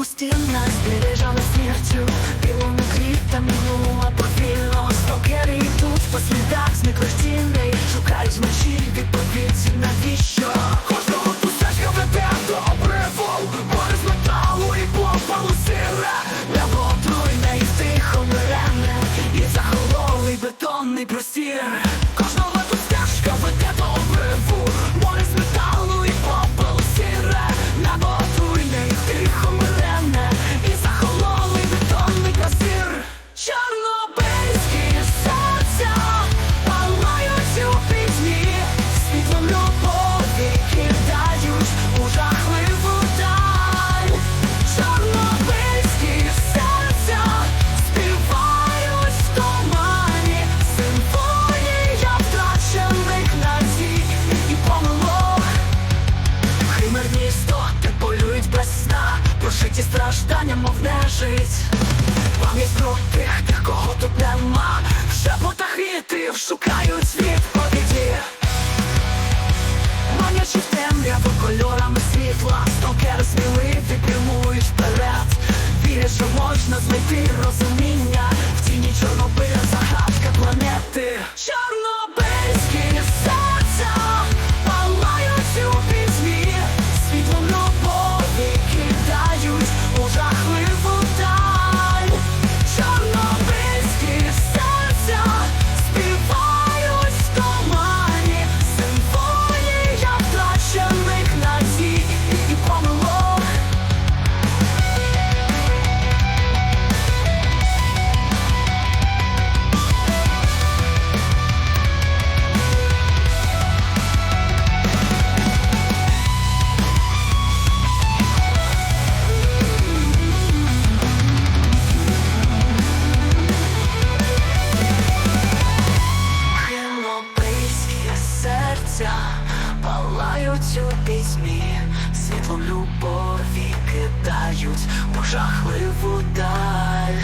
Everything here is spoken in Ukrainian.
Пусти нас бережала смертю, білими квітами минула повільно страждання, мов не жить. Пам'ять про тих, тих, кого тут нема. Вже потахити шукають відповіді Манячи в темряву кольорами світла, стокер сміли серця палають у пітьмі, світло любові кидають у жахливу даль.